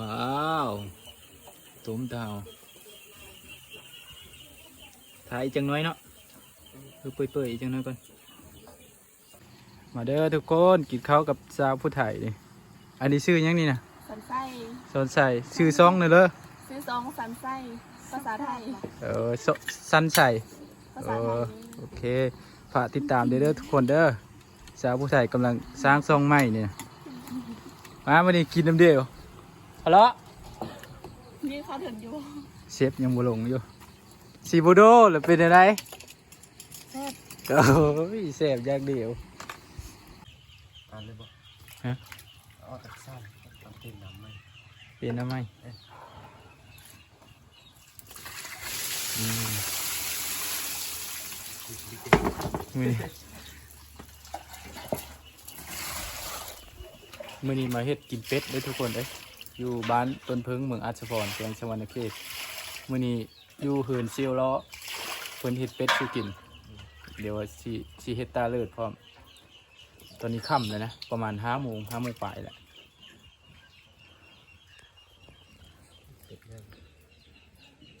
ว้าวตุ้มดาวถ่ายจังน้อยเนาะคือเปื่อยๆจังน้อยก่อน มาเด้อทุกคนกินข้าวกับสาวผู้ไทยนี่อันนี้ชื่อหยังนี่นะสันไส้สอนใส่ชื่อซองเนอะเลยซื้อซองสันไส้ภาษาไทย เออซสันใส่ภาเอษาไทอยโอเคฝากติดตามเด้อเด้อทุกคนเด้อสาวผู้ไทยกำลังสร้างซองใหม่เนี่ยมาวันนี้กินน้ำเดียว ฮัลโหลนี่เขาถึงอยู่เชฟยังบ่ลงอยู่ซีบูโดหรือเป็นอะไรแซ่บโอ้ยเสพอย่างเดียวตานเลยบ่ฮะเอาแต่สั้นต้องเต้นน้ำไหมเป็นทำไมอืมมือนี้มือนี้มาเฮ็ดกินเป็ดเด้อทุกคนเอ้ย อยู่บ้านต้นเพิงเมืองอัศพรแขวงสวรรณเขตมือนี้อยู่เหินเซียวล้อเพิ่นเฮ็ดเป็ดสู่กิน เดี๋ยวสิสิเฮ็ดตาเลิศพร้อม ตอนนี้ค่ำแล้วนะ ประมาณห้าโมงห้าโมงปลายแหละเด็ด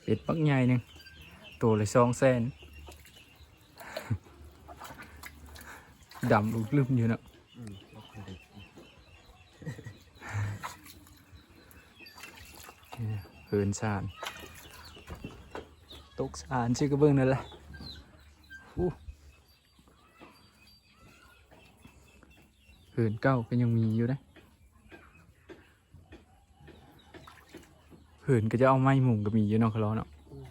เป็ดปักใหญ่หนึ่งตัวเลยสองแสนดำลุกลืมอยู่นะ อืมก็คือเด็ด เนี่ยเหินสานตกสานชื่อกระเบื้องนั่นแหละอู้เหินเก้าก็ยังมีอยู่นะเหินก็จะเอาไม้หมุงก็มีอยู่นาะเขาล้อเนาะ อืม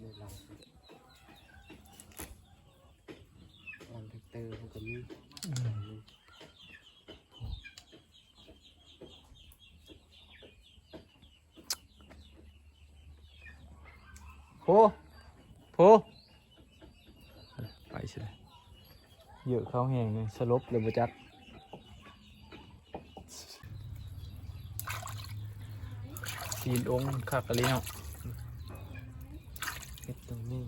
ในเราลองแท็กเตอร์มันก็มี โพโพไปใช่ไหมเยอะเข้าแหงเลยสลบเลยบ่จักซีนองค์คักอะไรเนาะเฮ็ดตรงนี้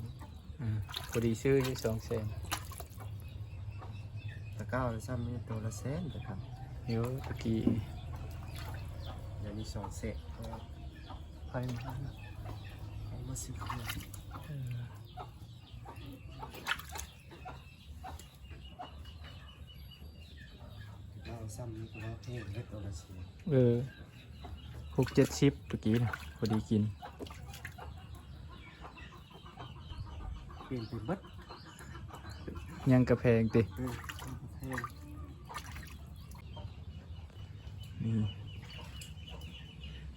อืมพอดีซื้ออยู่สองแสนตะเก้าแล้วซ้ำนี่ตัวละแสนแต่ครับเดี๋ยวตะกี้เดี๋ยวนี้สองเศษก็ไฟมาเอา มาซื้อเครื่องตะเก้าซ้ำนี่ก็ว่าแพงเฮ็ดตัวละแสนเออหกเจ็ดชิปตะกี้นะพอดีกิน เปลี่ยนไปเบิดยังกระแพงติ เออแพงนี่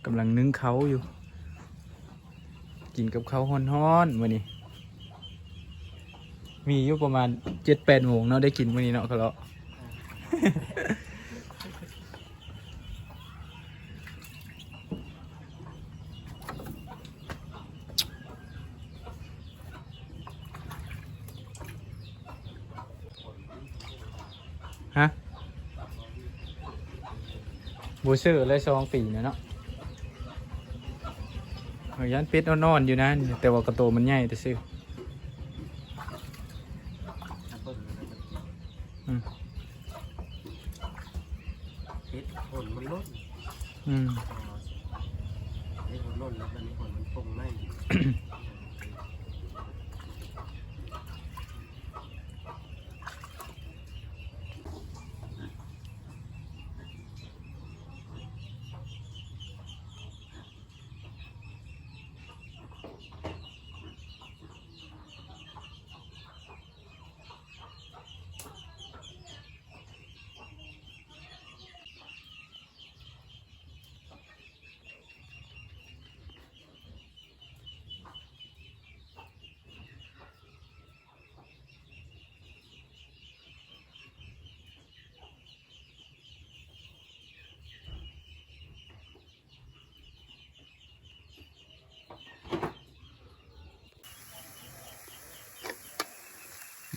กำลังนึ่งเขาอยู่ กินกับเขาวฮ้อนๆวันนี้ มีอยู่ประมาณเจ็ดแปดโมงเนาะได้กินวันนี้เนาะเขาเลาะฮะบูเซื้อเลยซองปีเนาะ ยันเป็ดนอนๆอยู่นะแต่ว่ากระโตมันใหญ่แต่ซื้อ ถ้าเบิ่งแล้วมัน อืม เฮ็ดผลมันลด อืม ไอ้ผลลดแล้วมันผลมันปงไม่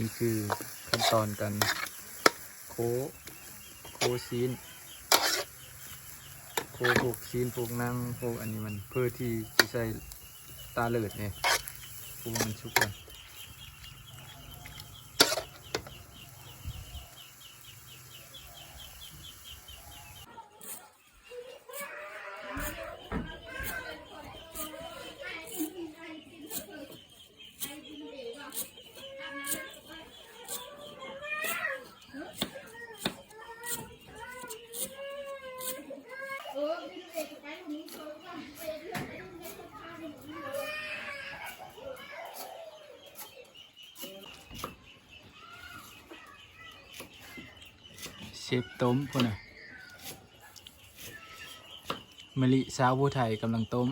นี่คือขั้นตอนการโคโคซีนโคผูกซีนผูกนั่งพวกอันนี้มันเพื่อที่จะใส่ตาเลิดเนี่ยพวกมันชุกกัน ฟต้มพุ่นน่ะมะลิสาวผู้ไทยกำลังต้ม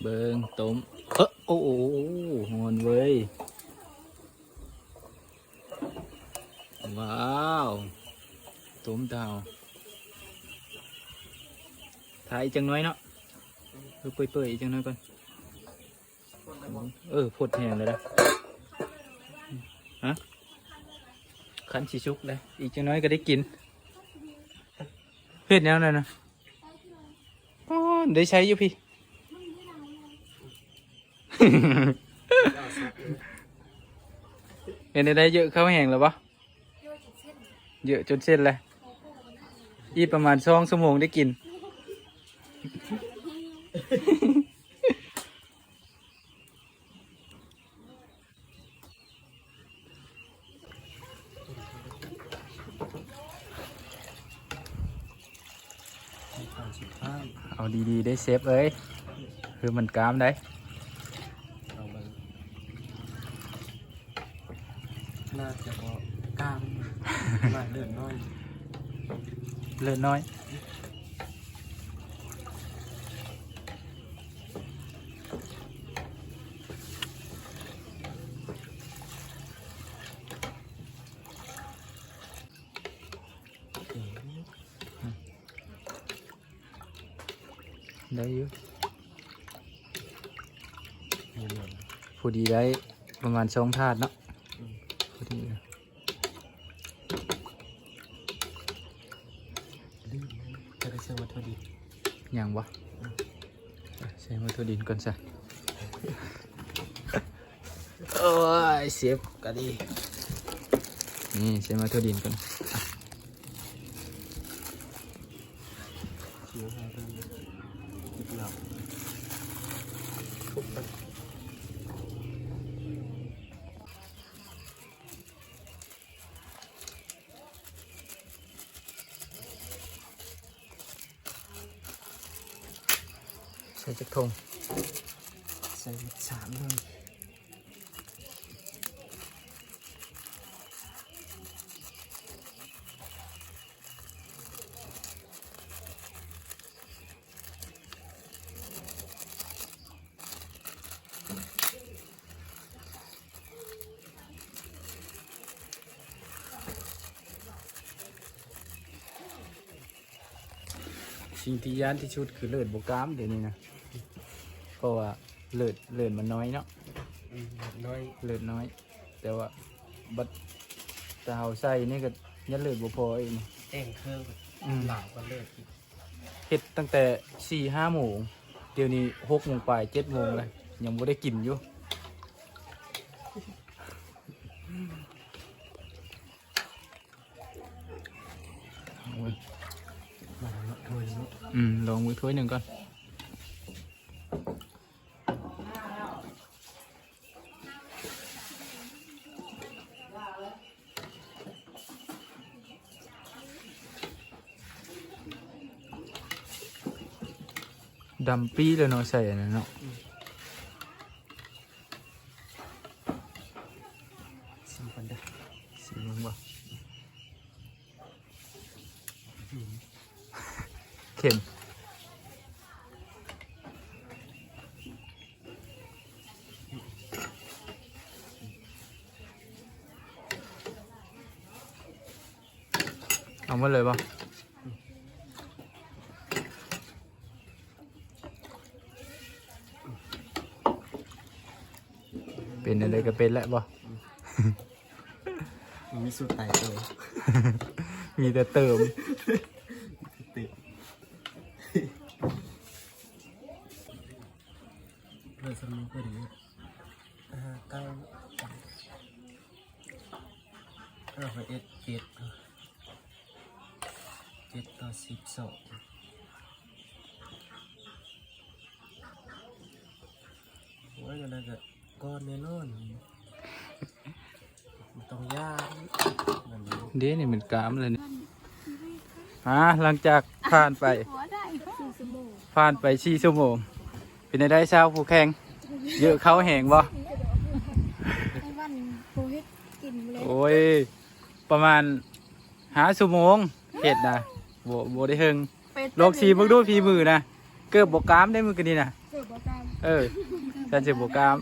เบิงต้ม เออโอ้โหงอนเว้ย ว้าวต้มดาวถ่ายจังน้อยเนาะเปื่อยๆอีจังน้อยก่อน เออพดแหงเลยนะฮะขันสีชุกเลยอีกจังน้อยก็ได้กินเผ็ดแนวนั้นนะอ๋อได้ใช้อยู่พี่ เห็นได้เยอะเข้าแหงแล้วปะเยอะจนเส้นเลยอีประมาณสองชั่วโมงได้กิน ตอนสุดท้าย เอาดีๆได้เซฟเอ้ย คือมันกล้ามได้เอาไปน่าจะพอกล้ามมาเลือดน้อย เลือดน้อย ได้อยู่นี่เลยพอดีได้ประมาณสองถาดเนาะพอดีเลยดื้อจะได้เชื่อวัตถุดิบอย่างวะใช้วัตถุดินก่อนซะโอ้ยเสียบก็ดีนี่ใช้วัตถุดินก่อน เชียวให้เริ่มจิบเหล่า ใช้จักทงใส่สามเลยสิ่งที่ยานที่ชุดคือเลือดบกล้ามเดี๋ยวนี้นะ ราะว่าเลือดเลือดมันน้อยเนาะอืมน้อยเลือดน้อย แต่ว่าบัดตาเฮาใส่นี่ก็ยันเลือดบ่พอเองแต่งเครื่องอืมเหล่าก็เลือดอีกเฮ็ดตั้งแต่สี่ห้าโมงเดี๋ยวนี้หกโมงปลายเจ็ดโมงเลยยังบ่ได้กินอยู่โอ้ย มาเนาะถ้วยนี้อืมลองมือถ้วยหนึ่งก่อนำปีเลยเนาะใส่อันนั้นเนาะซิมกันเด้อสีมึงบ่เข็มเอามาเลยป่ะ เป็นอะไรก็เป็นแหละป่ะมีสูตรไต่ตัวมีแต่เติม ติดเลยสมุนก็ดีอ่าเก้าเก้าไปเอ็ดเจ็ดเจ็ดต่อสิบสองโอ้ยอะไรก็ ก้อนแน่นอนมันต้องย่างแบบนี้เดี๋ยวนี่มันกามเลยนี่อ่าหลังจากผ่านไป ผ่านไปสี่ชั่วโมง เป็นได้เช้าผู้แข่งเยอะเข้าแหงบ่ไอ้วันโอ้ย ประมาณหาชั่วโมงเห็ดนะโบโบได้เฮงโลกสีมึงดูพีมือนะ เกือบบกกามได้มือกันนี่นะเสิร์ฟบอกกันเอฉันจะบกกาม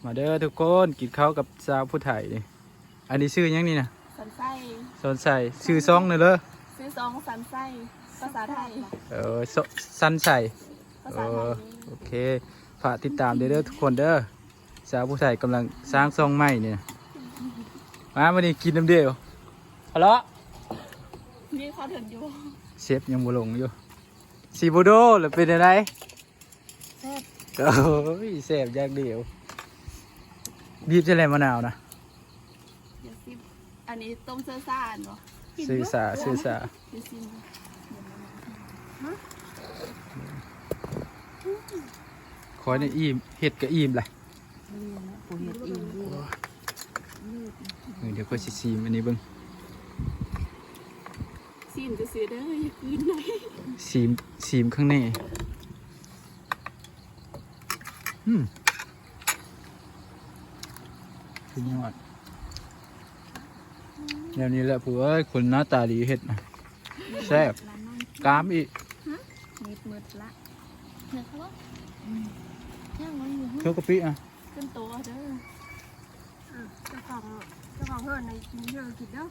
มหน่อยไหมมาเด้อทุกคนกินข้าวกับสาวผู้ไทยนี่อันนี้ชื่อหยังนี่นะสันไส้สนใส่ชื่อซองเลยเลยซื้อซองสันไส้ภาษาไทยเออซสันใส่ ภาเอษาไทอยโอเคฝากติดตามเด้อเด้อทุกคนเด้อสาวผู้ไทยกำลังสร้างซองใหม่เนี่ย มาวันนี้กินน้ำเดียวฮัลโหลนี่เขาถึงอยู่เชฟยังบ่ลงอยู่สีบูโดหรือเป็นอะไรแซ่บ โอ้ยเสพอย่างเดียว บีบใช่ไรมะนาวนะเดี๋ยวซิมอันนี้ต้มเสื้อซ่าเนาะซื้อสาซื้อสาเดี๋ยวซิมคอยในอิ่มเห็ดกับอิ่มเลยปูเห็ดอีกดีเออเดี๋ยวก็สิซีมอันนี้เบิ่งซิมจะซื้อเด้ออย่ากินเลยซีมซีมข้างในอืม สุดยอดแนวนี้แหละผัวเอ้ยคนหน้าตาดีเห็ดนะแซ่บกรามอีกมิดมืดละเห็นเขาว่าย่างมันอยู่เคี้ยวกะปิอะขึ้นตัวเด้อเจ้าของเจ้าของเฮือนในกินเยอะกินเด้อ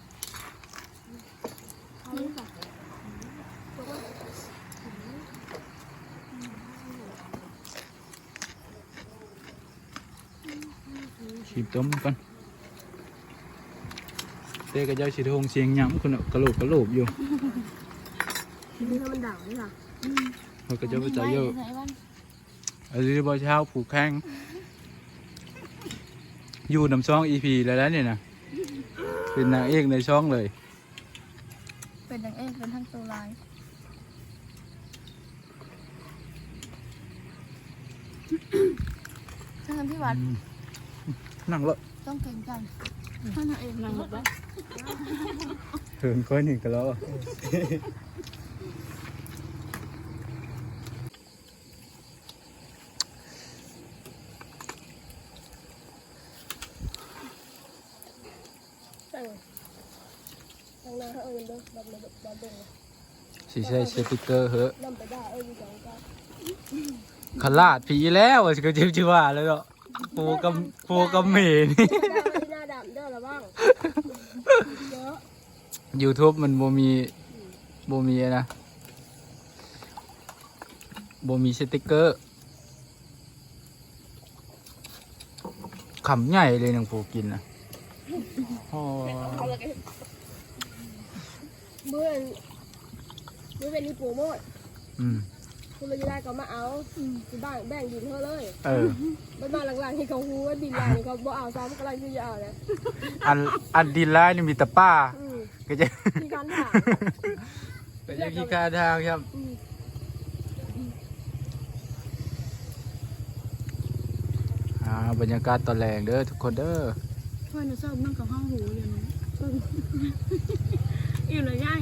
เอาลูกค่ะฉีบต้มก่อนเต้ก็เจ้าสิทงเสียงหยังคนน่ะกระโหลกกระโหลกอยู่กินให้มันด่างนี่ค่ะเขาก็จะไปใจเยอะไหนวันอันนี้บอเช้าผูกแข้งอยู่นำช่องอีพีแล้วแล้วเนี่ยนะเป็นนางเอกในช่องเลย เป็นดังเอกเป็นทั้งตัวลายถ้าทำพี่วัด นั่งรถต้องเก่งกันถ้าทำเองนั่งรถได้เถินค่อยหนึ่งกันแล้วใช่ทางหน้าเขาเอิญเด้อแบบแบบแบบเด้อสีใส่สติกเกอร์เหอะนำไปได้เอิญอยู่สองกันขลาดผีแล้วอะก็จิ้มชิว่าเลยอะ ปูกับปูกับเมนี่ หน้าดำเด้อระวังเยอะ YouTube มันบ่มีบ่มีนะบ่มีสติกเกอร์ขำใหญ่เลยนางปูกินนะโอ้เมื่อเมื่อเป็นนี่ปูโมดอืม คุณเลยได้ก็มาเอาคือบ้านแบ่งดินเท่าเลยเออ บ้านหลังๆที่เขาฮู้ว่าดินหลังนี่เขาบ่เอาซ้ำกำลังที่จะเอาเลยอันอันดินร้ายนี่มีแต่ป้า อืมก็จะมีการถามก็จะขี้คาทางครับอืมอ่าบรรยากาศตอนแรงเด้อทุกคนเด้อเพื่อนจะชอบนั่งกับห้องหูอยู่นะอิ่มเลยย่าย